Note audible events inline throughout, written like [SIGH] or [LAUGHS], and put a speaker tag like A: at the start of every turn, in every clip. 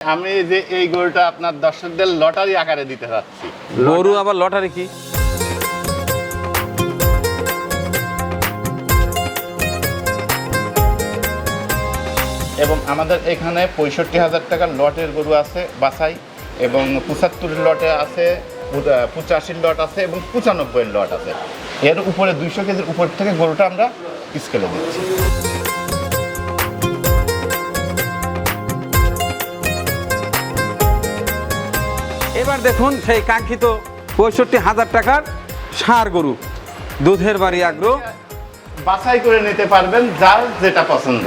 A: আমি যে এই গরুটা আপনার দর্শকদের লটারি আকারে দিতে যাচ্ছি।
B: গরু আবার লটারি কি?
A: এবং আমাদের এখানে পঁয়ষট্টি হাজার টাকার লটের গরু আছে বাসাই এবং পঁচাত্তর লটে আছে পঁচাশির লট আছে এবং পঁচানব্বই লট আছে। এর উপরে দুইশো কেজির উপর থেকে গরুটা আমরা স্কেলে দিচ্ছি।
B: এবার দেখুন সেই কাঙ্ক্ষিত পঁয়ষট্টি হাজার টাকার সার গরু। দুধের বাড়ি আগ্রহ।
A: বাছাই করে নিতে পারবেন যার যেটা পছন্দ।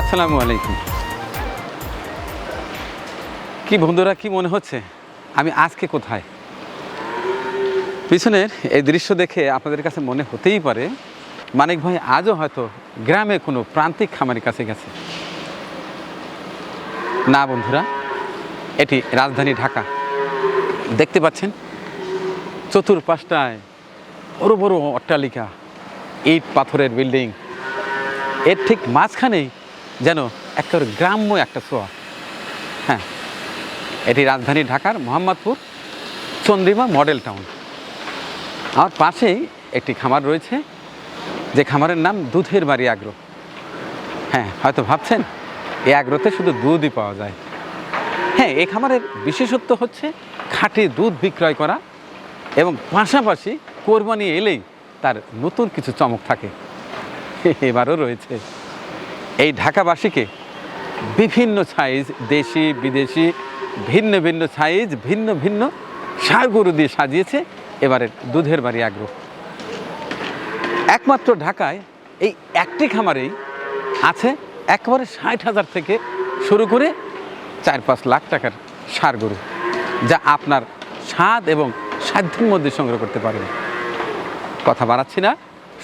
B: আসসালামু আলাইকুম। কি বন্ধুরা, কি মনে হচ্ছে? আমি আজকে কোথায়? পিছনের এই দৃশ্য দেখে আপনাদের কাছে মনে হতেই পারে, মানিক ভাই আজও হয়তো গ্রামে কোনো প্রান্তিক খামারের কাছে গেছে। না বন্ধুরা, এটি রাজধানী ঢাকা। দেখতে পাচ্ছেন, চতুর্পাশটায় বড় বড় অট্টালিকা, ইট পাথরের বিল্ডিং। এর ঠিক মাঝখানেই যেন একটা গ্রাম্য একটা ছোঁয়া। হ্যাঁ এটি রাজধানী ঢাকার মোহাম্মদপুর চন্দ্রিমা মডেল টাউন। আমার পাশেই একটি খামার রয়েছে, যে খামারের নাম দুধের বাড়ি আগ্রহ হ্যাঁ হয়তো ভাবছেন এই আগ্রহতে শুধু দুধই পাওয়া যায়। হ্যাঁ এই খামারের বিশেষত্ব হচ্ছে খাঁটি দুধ বিক্রয় করা এবং পাশাপাশি কোরবানি এলেই তার নতুন কিছু চমক থাকে। এবারও রয়েছে। এই ঢাকাবাসীকে বিভিন্ন সাইজ দেশি, বিদেশি ভিন্ন ভিন্ন সাইজ ভিন্ন ভিন্ন সার গরু দিয়ে সাজিয়েছে এবারের দুধের বাড়ি আগ্রহ। একমাত্র ঢাকায় এই একটি খামারেই আছে একবারে ষাট হাজার থেকে শুরু করে চার পাঁচ লাখ টাকার সার গরু যা আপনার স্বাদ এবং সাধ্যের মধ্যে সংগ্রহ করতে পারেন। কথা বাড়াচ্ছি না,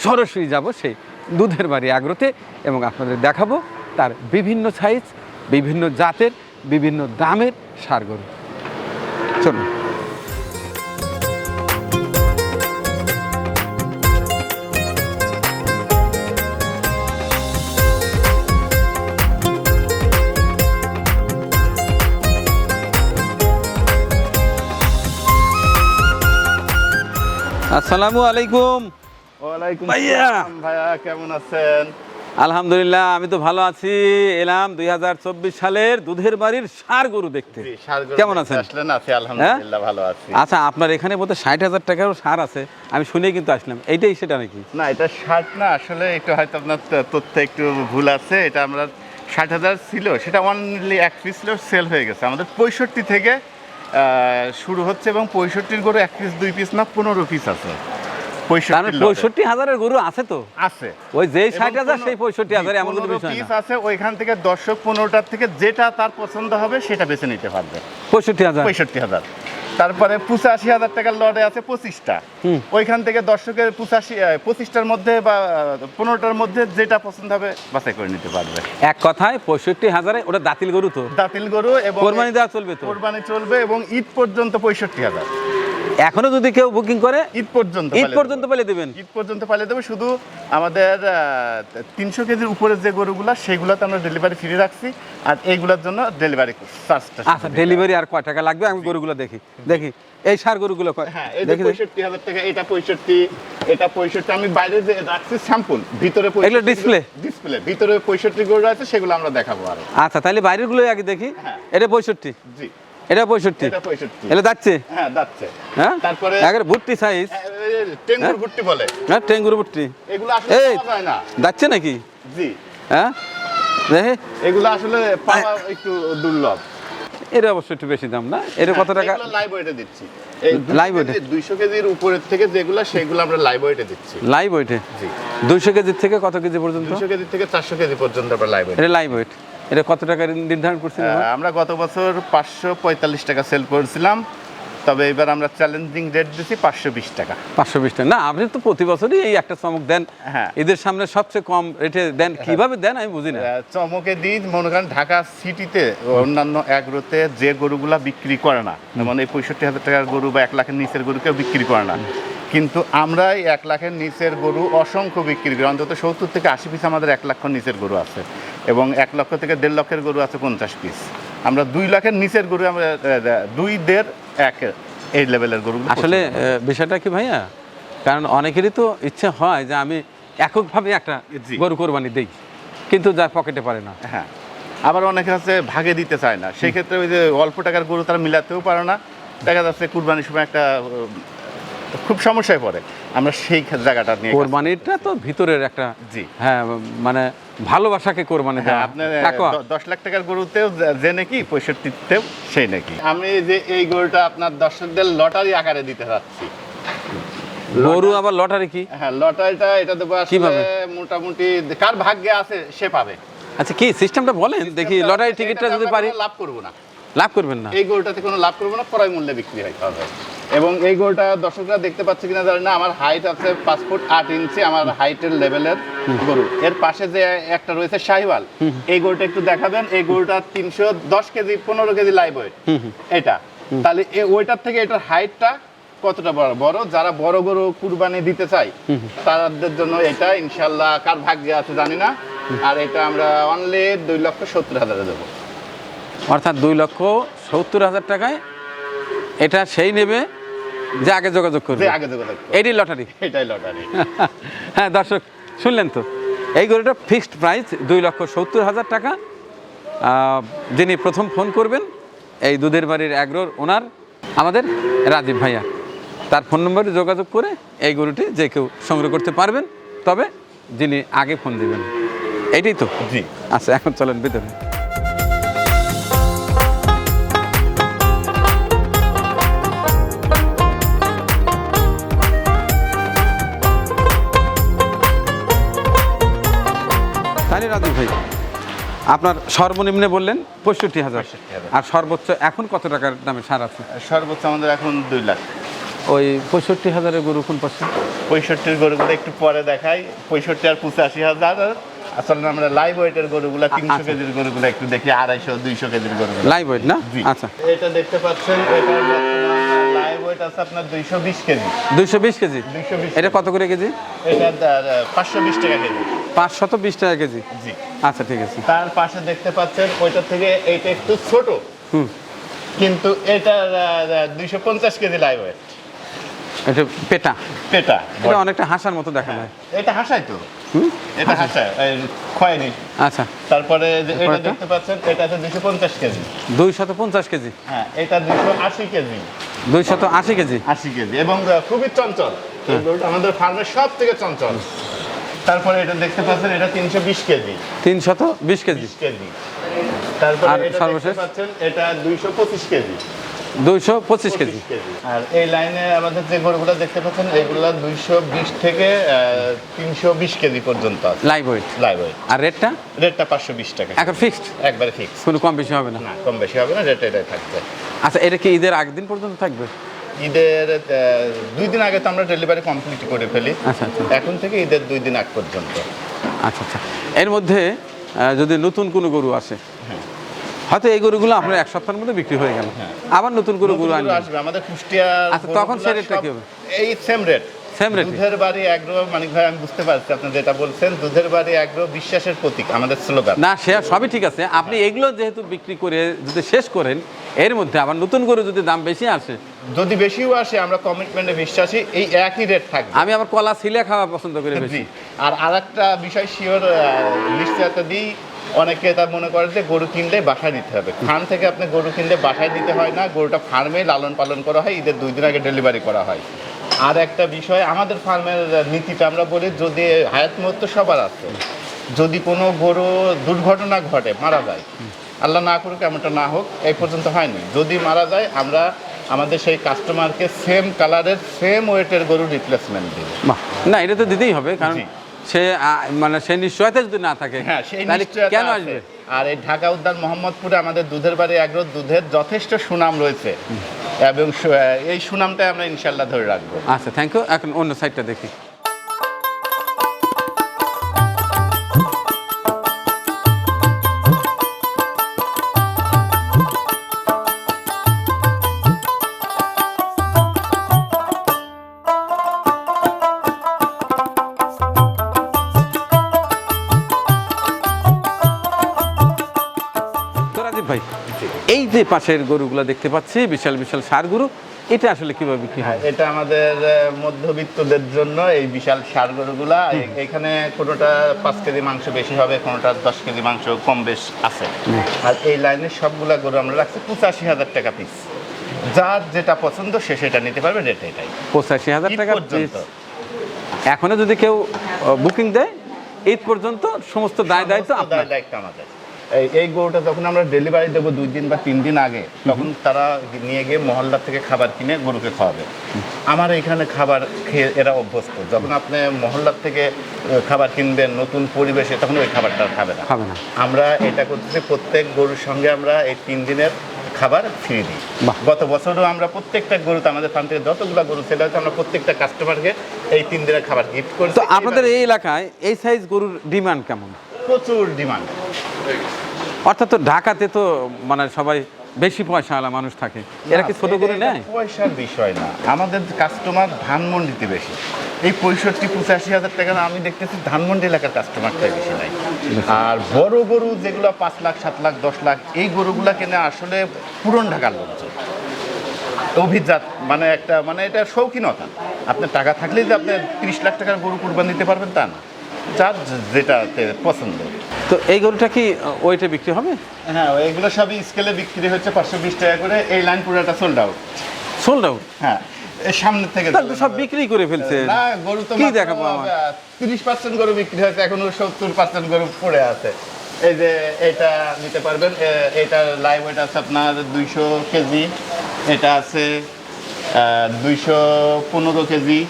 B: সরাসরি যাব সেই দুধের বাড়ি আগ্রতে এবং আপনাদের দেখাবো তার বিভিন্ন সাইজ বিভিন্ন জাতের, বিভিন্ন দামের সার গরু। চলুন। আসসালামু আলাইকুম।
A: ওয়ালাইকুম
B: ভাইয়া।
A: ভাইয়া কেমন আছেন?
B: আলহামদুলিল্লাহ আমি তো ভালো আছি। এলাম দুই হাজার চব্বিশ সালের দুধের বাড়ির সার গরু দেখতে।
A: সার
B: কেমন আছেন?
A: আলহামদুলিল্লাহ ভালো আছি।
B: আচ্ছা আপনার এখানে বোধহয় ষাট হাজার টাকারও সার আছে। আমি শুনে কিন্তু আসলাম। এইটাই সেটা নাকি?
A: না এটা ষাট না আসলে একটু হয়তো আপনার তথ্য একটু ভুল আছে। এটা আমরা ষাট হাজার ছিল সেটা অনলি এক পিস ছিল সেল হয়ে গেছে। আমাদের পঁয়ষট্টি থেকে শুরু হচ্ছে এবং পঁয়ষট্টির গরু এক পিস দুই পিস না পনেরো পিস আছে। পঁয়ষট্টি
B: মানে হাজারের গরু আছে তো?
A: আছে।
B: ওই যেই ষাট হাজার সেই পঁয়ষট্টি হাজার এমন কোনো বিষয়
A: আছে ওইখান থেকে দর্শক পনেরোটার থেকে যেটা তার পছন্দ হবে সেটা বেছে নিতে পারবে।
B: পঁয়ষট্টি হাজার।
A: পঁয়ষট্টি হাজার। তারপরে পঁচাশি হাজার টাকার লটে আছে পঁচিশটা। ওইখান থেকে দর্শকের পঁচাশি পঁচিশটার মধ্যে বা পনেরোটার মধ্যে যেটা পছন্দ হবে বাছাই করে নিতে পারবে।
B: এক কথায় পঁয়ষট্টি হাজারে ওটা দাতিল গরু তো?
A: দাতিল গরু এবং
B: কোরবানি দেওয়া চলবে তো?
A: কোরবানি চলবে এবং ঈদ পর্যন্ত পঁয়ষট্টি হাজার।
B: এখনও যদি কেউ বুকিং করে
A: ঈদ পর্যন্ত
B: ঈদ পর্যন্ত
A: দেবো।
B: পেলে দেবেন।
A: ঈদ পর্যন্ত পালিয়ে দেবো। শুধু আমাদের তিনশো কেজির উপরে যে গরুগুলা সেগুলোতে আমরা ডেলিভারি ফ্রি রাখছি। আর এইগুলোর জন্য ডেলিভারি চার্জটা
B: আচ্ছা ডেলিভারি আর কয় টাকা লাগবে? আমি গরুগুলো দেখি। দেখি। এই সার গরুগুলো কয়?
A: হ্যাঁ
B: দেখি।
A: পঁয়ষট্টি হাজার টাকা এটা পঁয়ষট্টি এটা পঁয়ষট্টি। আমি বাইরে যে রাখছি স্যাম্পল ভিতরে
B: এগুলো display?
A: ডিসপ্লে ভিতরে পঁয়ষট্টি গরু আছে সেগুলো আমরা দেখাবো আর।
B: আচ্ছা তাহলে বাইরেরগুলো আগে দেখি।
A: হ্যাঁ।
B: এটা পঁয়ষট্টি?
A: জি।
B: এটা পঁয়ষট্টি।
A: এটা
B: যাচ্ছে?
A: হ্যাঁ যাচ্ছে।
B: হ্যাঁ?
A: তারপরে
B: ভুট্টি সাইজ
A: হ্যাঁ, টেঙ্গুর ভুট্টি বলে।
B: হ্যাঁ টেঙ্গুর ভুট্টি।
A: এগুলো আসলে পাওয়া যায় না।
B: যাচ্ছে নাকি?
A: জি।
B: হ্যাঁ?
A: এগুলো আসলে পাওয়া একটু দুর্লভ।
B: এর অবশ্য একটু বেশি দাম না? এর কত টাকা?
A: লাইভ ওয়েটে দিচ্ছি।
B: weight এ?
A: দুইশো কেজির উপরের থেকে যেগুলো সেগুলো আমরা লাইভ ওয়েটে দিচ্ছি।
B: লাইভ ওয়েটে
A: জি।
B: দুইশো কেজির থেকে কত কেজি পর্যন্ত?
A: দুইশো কেজি থেকে চারশো কেজি পর্যন্ত আমরা লাইভ ওয়েট
B: এটা লাইভ ওয়েট এটা কত টাকা নির্ধারণ করছেন
A: আমরা গত বছর পাঁচশো পঁয়তাল্লিশ টাকা সেল করেছিলাম। তবে এবার আমরা চ্যালেঞ্জিং রেট দিচ্ছি পাঁচশো বিশ টাকা।
B: পাঁচশো বিশ টাকা। না আপনি তো প্রতি বছরই এই একটা চমক দেন।
A: হ্যাঁ।
B: এদের সামনে সবচেয়ে কম রেটে দেন। কীভাবে দেন আমি বুঝি না।
A: চমকে দিই মনে করেন ঢাকা সিটিতে অন্যান্য অ্যাগ্রোতে যে গরুগুলা বিক্রি করে না যেমন এই পঁয়ষট্টি হাজার টাকার গরু বা এক লাখের নিচের গরু কেউ বিক্রি করে না। কিন্তু আমরা এক লাখের নিচের গরু অসংখ্য বিক্রি করি। অন্তত সত্তর থেকে আশি পিস আমাদের এক লক্ষ নিচের গরু আছে। এবং এক লক্ষ থেকে দেড় লক্ষের গরু আছে পঞ্চাশ পিস আমরা দুই লাখের নিচের গরু আমরা দুই দেড় এক এই লেভেলের গরু
B: আসলে বিষয়টা কি ভাইয়া? কারণ অনেকেরই তো ইচ্ছে হয় যে আমি এককভাবে একটা। গরু কোরবানি দেই কিন্তু যার পকেটে পারে না।
A: হ্যাঁ। আবার অনেকে আছে ভাগে দিতে চায় না। সেই ক্ষেত্রে ওই যে অল্প টাকার গরু তারা মিলাতেও পারে না। দেখা যাচ্ছে কুরবানির সময় একটা খুব সমস্যায় পড়ে। আমরা সেই জায়গাটা নিয়ে
B: কোরবানিটা তো ভিতরের একটা
A: জি।
B: হ্যাঁ মানে ভালোবাসাকে কোরবানি
A: দেয়
B: দেওয়া
A: আপনার দশ লাখ টাকার গরুতেও যে- নাকি পঁয়ষট্টিতেও সেই নাকি। আমি যে এই গরুটা আপনার দর্শকদের লটারি আকারে দিতে চাচ্ছি
B: গরু আবার লটারি কি?
A: হ্যাঁ লটারিটা এটা দেবো
B: কীভাবে?
A: মোটামুটি কার ভাগ্যে আছে সে পাবে।
B: আচ্ছা কি সিস্টেমটা বলেন? দেখি লটারি টিকিটটা যদি পারি।
A: লাভ করব না।
B: লাভ করবেন না।
A: এই গরুটাতে কোনো লাভ করব না ক্রয় মূল্যে বিক্রি হয় এবং এই গরুটা দর্শকরা দেখতে পাচ্ছে কিনা জানি না আমার হাইট আছে পাঁচ ফুট আট ইঞ্চি আমার হাইটের লেভেলের গরু। এর পাশে যে একটা রয়েছে শাহিওয়াল এই গরুটা একটু দেখাবেন এই গরুটা তিনশো দশ কেজি পনেরো কেজি লাইভ ওয়েট এটা। তাহলে ওইটার থেকে এটার হাইটটা কতটা বড়? বড় যারা বড় বড় কুরবানি দিতে চাই তাদের জন্য এটা ইনশাল্লাহ কার ভাগ্যে আছে জানি না। আর এটা আমরা অনলি দুই লক্ষ সত্তর হাজারে দেবো।
B: অর্থাৎ দুই লক্ষ সত্তর হাজার টাকায় এটা সেই নেবে যে আগে যোগাযোগ করবে।
A: আগে যোগাযোগ করবে।
B: এটি লটারি।
A: এটাই লটারি। [LAUGHS]
B: হ্যাঁ দর্শক শুনলেন তো? এই গরুটা ফিক্সড প্রাইস দুই লক্ষ সত্তর হাজার টাকা। যিনি প্রথম ফোন করবেন এই দুধের বাড়ির অ্যাগ্রোর ওনার আমাদের রাজীব ভাইয়া। তার ফোন নম্বরে যোগাযোগ করে এই গরুটি যে কেউ সংগ্রহ করতে পারবেন তবে যিনি আগে ফোন দিবেন। এইটাই তো?
A: জি।
B: আচ্ছা এখন চলেন ভিতরে। রাজীব ভাই আপনার সর্বনিম্নে বললেন পঁয়ষট্টি হাজার।
A: 65,000
B: আর সর্বোচ্চ এখন কত টাকার দামে সার আছে?
A: সর্বোচ্চ আমাদের এখন দুই লাখ।
B: ওই পঁয়ষট্টি হাজারের গরু কোন পাশে?
A: পঁয়ষট্টির গরুগুলো একটু পরে দেখাই। পঁয়ষট্টি আর পঁচাশি হাজার। আসলে আমরা লাইভ ওয়েটের গরুগুলো তিনশো
B: আচ্ছা।
A: কেজির গরুগুলো একটু দেখি আড়াইশো দুইশো কেজির গরুগুলো।
B: লাইভ ওয়েট না? আচ্ছা।
A: এটা দেখতে পাচ্ছেন এটা লাইভ ওয়েট আছে আপনার দুইশো বিশ কেজি।
B: দুইশো বিশ কেজি?
A: 220
B: এটা কত করে কেজি?
A: এটা পাঁচশো বিশ টাকা কেজি।
B: পাঁচশত বিশ টাকা কেজি?
A: জি।
B: আচ্ছা ঠিক আছে।
A: তার পাশে দেখতে পাচ্ছেন ওইটা থেকে এইটা একটু ছোট।
B: হুম।
A: কিন্তু এটা দুইশো পঞ্চাশ কেজি লাইভ ওয়েট
B: এটা পেটা।
A: পেটা।
B: এটা অনেকটা হাসার মতো দেখা যায়।
A: এটা হাসাই তো।
B: হুম?
A: এটা হাসায়। খয়নি
B: আচ্ছা।
A: তারপরে এটা দেখতে পাচ্ছেন এটা আছে দুশো পঞ্চাশ কেজি।
B: দুইশত পঞ্চাশ কেজি?
A: হ্যাঁ এটা দুশো আশি কেজি।
B: দুইশত আশি কেজি?
A: আশি কেজি। এবং খুবই চঞ্চল। আমাদের ফার্মের সব থেকে চঞ্চল। তারপরে এটা দেখতে পাচ্ছেন এটা তিনশো বিশ কেজি।
B: তিনশত বিশ কেজি?
A: কেজি। তারপরে
B: আর
A: এটা? দেখতে পাচ্ছেন এটা দুইশো পঁচিশ কেজি।
B: দুইশো পঁচিশ কেজি।
A: আর এই লাইনে আমাদের যে গরুগুলো দেখতে পাচ্ছেন এগুলো দুইশো বিশ থেকে তিনশো বিশ কেজি পর্যন্ত আছে।
B: লাইভ ওয়েট
A: লাইভ ওয়েট
B: আর রেটটা?
A: রেটটা পাঁচশো বিশ টাকা।
B: এখন ফিক্সড
A: একবারে ফিক্স
B: কোনো কম বেশি হবে না?
A: না কম বেশি হবে না রেট এটাই থাকবে।
B: আচ্ছা এটা কি ঈদের আগের দিন পর্যন্ত থাকবে?
A: ঈদের দুই দিন আগে তো আমরা ডেলিভারি কমপ্লিট করে ফেলি।
B: আচ্ছা আচ্ছা।
A: এখন থেকে ঈদের দুই দিন আগ পর্যন্ত।
B: আচ্ছা আচ্ছা। এর মধ্যে যদি নতুন কোনো গরু আসে
A: হ্যাঁ।
B: হয়তো এই গরুগুলো আপনার এক সপ্তাহের মধ্যে বিক্রি হয়ে গেল। আবার নতুন কোনো গরু
A: আসবে। আমাদের কুষ্টিয়া
B: আচ্ছা, তখন সে রেটটা কি হবে?
A: এই সেম রেট
B: Same rate?
A: দুধের বাড়ি এগ্রো মানিক ভাই আমি বুঝতে পারছি আপনি যেটা বলছেন। দুধের বাড়ি এগ্রো বিশ্বাসের প্রতীক আমাদের স্লোগান।
B: না সে সবই ঠিক আছে। আপনি এগুলো যেহেতু বিক্রি করে যদি শেষ করেন এর মধ্যে আবার নতুন গরু যদি দাম বেশি আসে।
A: যদি বেশিও আসে আমরা কমিটমেন্টে বিশ্বাসী এই একই রেট থাকবে।
B: আমি আবার কলা সিলে খাওয়া পছন্দ করি বেশি।
A: আর আরেকটা বিষয় শিওর নিশ্চয়তা দিই। অনেকে তা মনে করে যে গরু কিনলে বাসায় দিতে হবে। ফার্ম থেকে আপনি গরু কিনলে বাসায় দিতে হয় না। গরুটা ফার্মে লালন পালন করা হয় ঈদের দুই দিন আগে ডেলিভারি করা হয়। আর একটা বিষয় আমাদের ফার্মের নীতিটা আমরা বলি যদি হায়াত মৃত্যু সবার আছে যদি কোনো গরু দুর্ঘটনা ঘটে মারা যায় আল্লাহ না করুক এমনটা না হোক এই পর্যন্ত হয়নি। যদি মারা যায় আমরা আমাদের সেই কাস্টমারকে সেম কালারের সেম ওয়েটের গরু রিপ্লেসমেন্ট দিই
B: না এটা তো দিতেই হবে কারণ সে মানে সে নিশ্চয়তা যদি না থাকে
A: হ্যাঁ সেই
B: কেন আসবে?
A: আর এই ঢাকা উদ্যান মোহাম্মদপুরে আমাদের দুধের বাড়ি আগ্রহ দুধের যথেষ্ট সুনাম রয়েছে। এবং এই সুনামটাই আমরা ইনশাল্লাহ ধরে রাখব।
B: আচ্ছা থ্যাংক ইউ এখন অন্য সাইডটা দেখি। এই পাশের গরুগুলো দেখতে পাচ্ছি বিশাল বিশাল সার গরু। এটা আসলে কীভাবে বিক্রি হয়?
A: এটা আমাদের মধ্যবিত্তদের জন্য এই বিশাল সার গরুগুলা। এখানে কোনোটা পাঁচ কেজি মাংস বেশি হবে কোনোটা দশ কেজি মাংস কম বেশ আছে। আর এই লাইনের সবগুলা গরু আমরা রাখছি পঁচাশি হাজার টাকা পিস যার যেটা পছন্দ সে সেটা নিতে পারবে রেট এটাই।
B: পঁচাশি হাজার টাকা
A: পর্যন্ত।
B: এখনও যদি কেউ বুকিং দেয় ঈদ পর্যন্ত সমস্ত দায় দায়িত্ব আপনার।
A: দায় দায়িত্ব আমাদের। এই এই গরুটা যখন আমরা ডেলিভারি দেবো দুই দিন বা তিন দিন আগে তখন তারা নিয়ে গিয়ে মহল্লা থেকে খাবার কিনে গরুকে খাওয়াবে। আমার এখানে খাবার খেয়ে এরা অভ্যস্ত। যখন আপনি মহল্লার থেকে খাবার কিনবেন নতুন পরিবেশে তখন ওই খাবারটা খাবে না।
B: খাবে না।
A: আমরা এটা করতেছি প্রত্যেক গরুর সঙ্গে আমরা এই তিন দিনের খাবার ফ্রি দিই। গত বছরও আমরা প্রত্যেকটা গরুতে আমাদের ফার্ম থেকে যতগুলো গরু সেটা হচ্ছে আমরা প্রত্যেকটা কাস্টমারকে এই তিন দিনের খাবার গিফট করি
B: তো আপনাদের এই এলাকায় এই সাইজ গরুর ডিমান্ড কেমন?
A: প্রচুর ডিমান্ড
B: অর্থাৎ তো ঢাকাতে তো মানে সবাই বেশি পয়সাওয়ালা মানুষ থাকে। এরা কি ছোট গরু নেয়?
A: পয়সার বিষয় না। আমাদের কাস্টমার ধানমন্ডিতে বেশি। এই পঁয়ষট্টি পঁচাশি হাজার টাকা আমি দেখতেছি ধানমন্ডি এলাকার কাস্টমারটাই বেশি নাই। আর বড় গরু যেগুলো পাঁচ লাখ সাত লাখ দশ লাখ এই গরুগুলো কেনে আসলে পুরন ঢাকার লোকজন। অভিজাত মানে একটা মানে এটা শৌখিনতা। আপনার টাকা থাকলেই যে আপনি তিরিশ লাখ টাকার গরু কুরবান দিতে পারবেন তা না। যার যেটাতে পছন্দ।
B: তো এই গরুটা কি ওইটা বিক্রি হবে?
A: হ্যাঁ এগুলো সবই স্কেলে বিক্রি হচ্ছে পাঁচশো বিশ টাকা করে। এই লাইন পুরোটা সোল্ড আউট
B: সোল্ড আউট
A: হ্যাঁ সামনে থেকে
B: তাহলে তো সব বিক্রি করে ফেলছে।
A: না গরু তো
B: কি দেখাবো আমার?
A: তিরিশ পার্সেন্ট গরু বিক্রি হয়েছে এখনও সত্তর পার্সেন্ট গরু পড়ে আছে। এই যে এটা নিতে পারবেন এটা লাইভ ওয়েট আছে আপনার দুইশো কেজি এটা আছে দুইশো পনেরো কেজি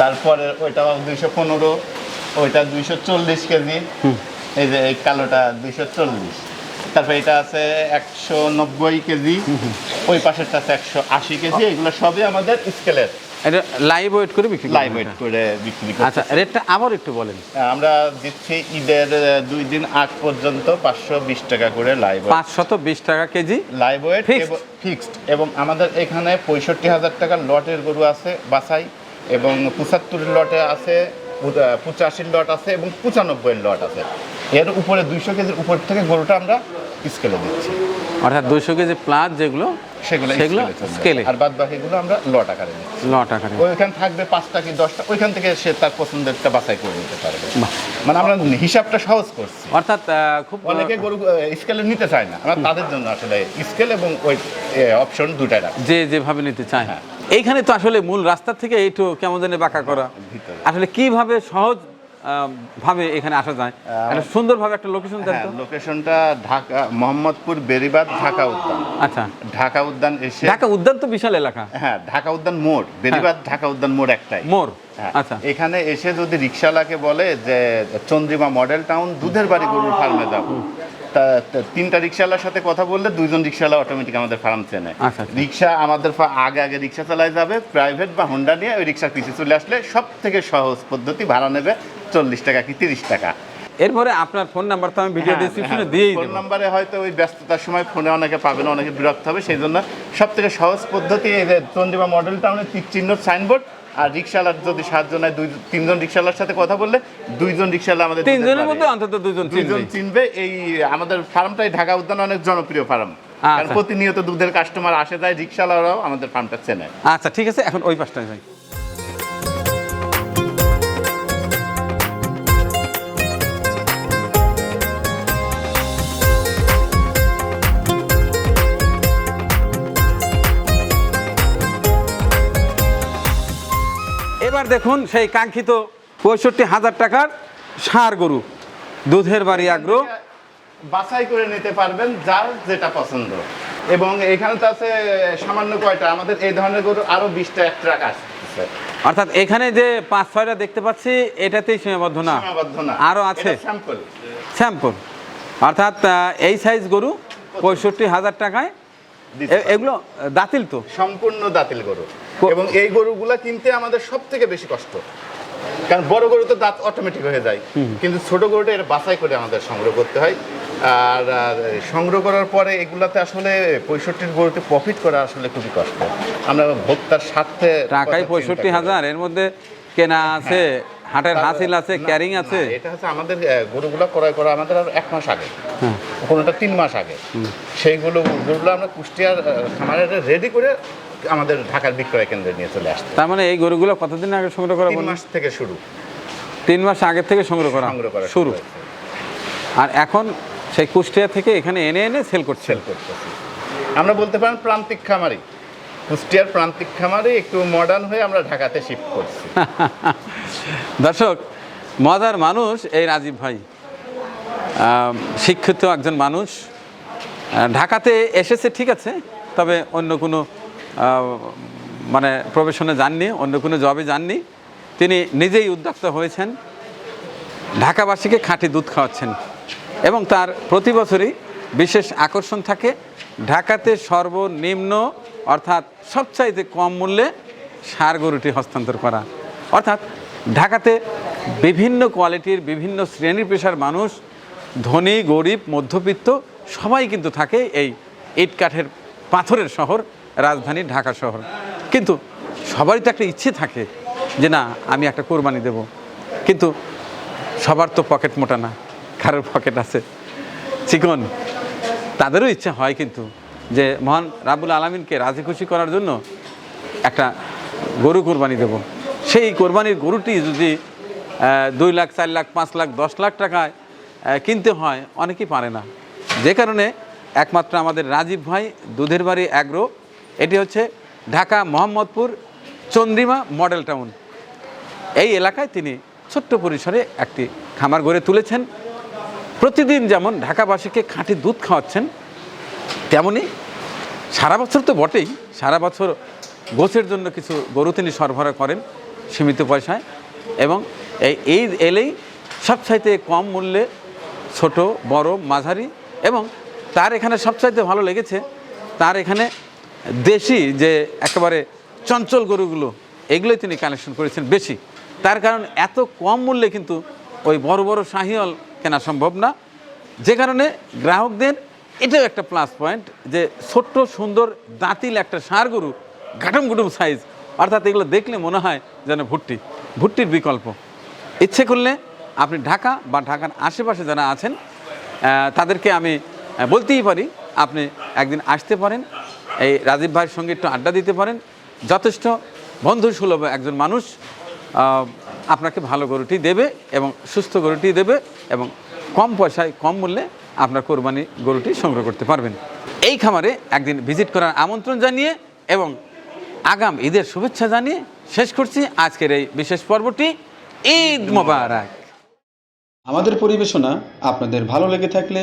A: তারপরে ওইটা দুইশো পনেরো। ওইটা দুইশো চল্লিশ কেজি। এই যে এই কালোটা দুইশো চল্লিশ। তারপরে এটা আছে একশো নব্বই কেজি। ওই পাশেরটা আছে একশো আশি কেজি। এগুলো সবই আমাদের স্কেলের।
B: এটা লাইভ ওয়েট করে বিক্রি
A: লাইভ ওয়েট করে বিক্রি করি
B: আচ্ছা রেটটা আবার একটু বলেন।
A: আমরা দিচ্ছি ঈদের দুই দিন আগ পর্যন্ত পাঁচশো বিশ টাকা করে লাইভ
B: পাঁচশত বিশ টাকা কেজি।
A: লাইভ ওয়েট ফিক্সড এবং আমাদের এখানে পঁয়ষট্টি হাজার টাকার লটের গরু আছে বাসাই এবং পঁচাত্তরের লটে আছে পু- পঁচাশির লট আছে এবং পঁচানব্বই লট আছে। এর উপরে দুইশো কেজির উপর থেকে গরুটা আমরা স্কেলে দিচ্ছি।
B: অর্থাৎ দুইশো কেজি প্লাস যেগুলো
A: সেগুলো
B: সেগুলো
A: স্কেলে আর বাদ বাকিগুলো আমরা লট আকারে দিচ্ছি।
B: ন টাকারে
A: ওইখানে থাকবে পাঁচটা কি দশটা ওইখান থেকে সে তার পছন্দেরটা বাছাই করে নিতে পারবে। মানে আমরা হিসাবটা সহজ করছি।
B: অর্থাৎ খুব
A: অনেকে গরু স্কেলে নিতে চায় না। আমরা তাদের জন্য আসলে স্কেল এবং ওই অপশন দুটাই রাখি
B: যে যেভাবে নিতে চায়।
A: হ্যাঁ।
B: এইখানে তো আসলে মূল রাস্তা থেকে একটু কেমন জানি বাঁকা করা। আসলে কীভাবে সহজ ভাবে এখানে আসা যায়? একটা সুন্দরভাবে একটা লোকেশন
A: হ্যাঁ লোকেশনটা ঢাকা মোহাম্মদপুর বেরিবাদ ঢাকা উদ্যান।
B: আচ্ছা।
A: ঢাকা উদ্যান এসে
B: ঢাকা উদ্যান তো বিশাল এলাকা।
A: হ্যাঁ ঢাকা উদ্যান মোড় বেরিবাদ ঢাকা উদ্যান মোড় একটাই।
B: মোর
A: হ্যাঁ,
B: আচ্ছা।
A: এখানে এসে যদি রিক্সাওয়ালাকে বলে যে চন্দ্রিমা মডেল টাউন দুধের বাড়ি গরুর ফার্মে যাব তিনটা রিক্সাওয়ালার সাথে কথা বললে দুইজন রিক্সাওয়ালা অটোমেটিক আমাদের ফার্ম চেনে।
B: আচ্ছা, আচ্ছা।
A: রিক্সা আমাদের আগে আগে রিক্সা চালায় যাবে প্রাইভেট বা হোন্ডা নিয়ে ওই রিক্সার পিছিয়ে চলে আসলে সব থেকে সহজ পদ্ধতি ভাড়া নেবে চল্লিশ টাকা কি তিরিশ টাকা।
B: এরপরে আপনার ফোন নাম্বার তো আমি ভিডিও
A: হ্যাঁ,
B: ডিসক্রিপশনে
A: হ্যাঁ,
B: দিয়েই
A: ফোন নাম্বারে হয়তো ওই ব্যস্ততার সময় ফোনে অনেকে পাবে না অনেকে বিরক্ত হবে সেই জন্য সব থেকে সহজ পদ্ধতি এই যে চন্দ্রিমা মডেল টাউনের তীর চিহ্ন সাইনবোর্ড আর রিক্সাওয়ালার যদি সাহায্য নেয় দুই তিনজন রিক্সাওয়ালার সাথে কথা বললে দুইজন রিক্সাওয়ালা আমাদের
B: তিনজনের মধ্যে অন্তত দুজন
A: দুইজন
B: চিনবে
A: চিনবে। এই আমাদের ফার্মটাই ঢাকা উদ্যান অনেক জনপ্রিয় ফার্ম।
B: আচ্ছা।
A: প্রতিনিয়ত দুধের কাস্টমার আসে যায় রিক্সাওয়ালারাও আমাদের ফার্মটা চেনে।
B: আচ্ছা ঠিক আছে এখন ওই পাশটায় যাই। এবার দেখুন সেই কাঙ্ক্ষিত পঁয়ষট্টি হাজার টাকার ষাঁড় গরু। দুধের বাড়ি আগ্রহ।
A: বাছাই করে নিতে পারবেন যার যেটা পছন্দ। এবং এখানে তো আছে সামান্য কয়টা আমাদের এই ধরনের গরু আরও বিশটা এক ট্রাক আসছে।
B: অর্থাৎ এখানে যে পাঁচ ছয়টা দেখতে পাচ্ছি এটাতেই সীমাবদ্ধ না। আরও আছে।
A: স্যাম্পল
B: স্যাম্পল অর্থাৎ এই সাইজ গরু পঁয়ষট্টি হাজার টাকায়। এগুলো দাতিল তো?
A: সম্পূর্ণ দাঁতিল গরু। এবং এই গরুগুলা কিনতে আমাদের সব থেকে বেশি কষ্ট। কারণ বড় গরু তো দাঁত অটোমেটিক হয়ে যায়। কিন্তু ছোট গরুটা এর বাছাই করে আমাদের সংগ্রহ করতে হয়। আর সংগ্রহ করার পরে এগুলাতে আসলে পঁয়ষট্টির গরুতে প্রফিট করা আসলে খুবই কষ্ট। আমরা ভোক্তার স্বার্থে
B: টাকায় পঁয়ষট্টি হাজার এর মধ্যে কেনা আছে হাটের হাসিল আছে ক্যারিং আছে।
A: এটা হচ্ছে আমাদের গরুগুলো ক্রয় করা আমাদের আর এক মাস আগে।
B: হ্যাঁ।
A: কোনোটা তিন মাস আগে। সেইগুলো গরুগুলো আমরা কুষ্টিয়ার খামারে রেডি করে আমাদের ঢাকার বিক্রয় কেন্দ্রে নিয়ে চলে আসতে।
B: তার মানে এই গরুগুলো কতদিন আগে সংগ্রহ করা
A: তিন মাস থেকে শুরু।
B: তিন মাস আগে থেকে সংগ্রহ করা
A: সংগ্রহ করা
B: শুরু। আর এখন সেই কুষ্টিয়া থেকে এখানে এনে এনে সেল করছে।
A: সেল করতেছি। আমরা বলতে পারেন প্রান্তিক খামারি। কুষ্টিয়ার প্রান্তিক খামারি একটু মডার্ন হয়ে আমরা ঢাকাতে শিফট করছি। [LAUGHS]
B: দর্শক মজার মানুষ এই রাজীব ভাই। শিক্ষিত একজন মানুষ। ঢাকাতে এসেছে ঠিক আছে তবে অন্য কোনো মানে প্রফেশনে যাননি, অন্য কোনো জবে যাননি। তিনি নিজেই উদ্যোক্তা হয়েছেন। ঢাকাবাসীকে খাঁটি দুধ খাওয়াচ্ছেন। এবং তার প্রতি বছরই বিশেষ আকর্ষণ থাকে। ঢাকাতে সর্বনিম্ন, অর্থাৎ সবচাইতে কম মূল্যে সার গরুটি হস্তান্তর করা। অর্থাৎ ঢাকাতে বিভিন্ন কোয়ালিটির, বিভিন্ন শ্রেণির পেশার মানুষ, ধনী, গরিব, মধ্যবিত্ত সবাই কিন্তু থাকে এই ইট কাঠের পাথরের শহর। রাজধানী ঢাকা শহর। কিন্তু সবারই তো একটা ইচ্ছে থাকে যে না, আমি একটা কোরবানি দেব। কিন্তু সবার তো পকেট মোটা না, কারোর পকেট আছে। চিকন, তাদেরও ইচ্ছা হয় কিন্তু যে, মহান রাবুল আলমিনকে রাজি খুশি করার জন্য একটা গরু কোরবানি দেব। সেই কোরবানির গরুটি যদি দুই লাখ, চার লাখ, পাঁচ লাখ, দশ লাখ টাকায় কিনতে হয়, অনেকেই পারে না। যে কারণে একমাত্র আমাদের রাজীব ভাই দুধের বাড়ি অ্যাগ্রো এটি হচ্ছে ঢাকা মোহাম্মদপুর চন্দ্রিমা মডেল টাউন। এই এলাকায় তিনি ছোট্ট পরিসরে একটি খামার গড়ে তুলেছেন। প্রতিদিন যেমন ঢাকাবাসীকে খাঁটি দুধ খাওয়াচ্ছেন, তেমনি সারা বছর তো বটেই, সারা বছর গোছের জন্য কিছু গরু তিনি সরবরাহ করেন সীমিত পয়সায় এবং এই এই এলেই সবচাইতে কম মূল্যে ছোট, বড়, মাঝারি এবং তার এখানে সবচাইতে ভালো লেগেছে, তার এখানে দেশি যে একেবারে চঞ্চল গরুগুলো, এগুলোই তিনি কালেকশন করেছেন বেশি। তার কারণ এত কম মূল্যে কিন্তু ওই বড় বড় শাহিওয়াল কেনা সম্ভব না। যে কারণে গ্রাহকদের এটাও একটা প্লাস পয়েন্ট যে ছোট্ট, সুন্দর, দাঁতিল একটা ষাঁড় গরু গাটম গুটুম সাইজ অর্থাৎ এগুলো দেখলে মনে হয় যেন ভুট্টি। ভুট্টির বিকল্প। ইচ্ছে করলে আপনি ঢাকা বা ঢাকার আশেপাশে যারা আছেন তাদেরকে আমি বলতেই পারি, আপনি একদিন আসতে পারেন। এই রাজীব ভাইয়ের সঙ্গে একটু আড্ডা দিতে পারেন। যথেষ্ট বন্ধু সুলভ একজন মানুষ আপনাকে ভালো গরুটি দেবে এবং সুস্থ গরুটি দেবে এবং কম পয়সায়, কম মূল্যে আপনার কোরবানি গরুটি সংগ্রহ করতে পারবেন। এই খামারে একদিন ভিজিট করার আমন্ত্রণ জানিয়ে এবং আগাম ঈদের শুভেচ্ছা জানিয়ে শেষ করছি আজকের এই বিশেষ পর্বটি। ঈদ মোবারক।
C: আমাদের পরিবেশনা আপনাদের ভালো লেগে থাকলে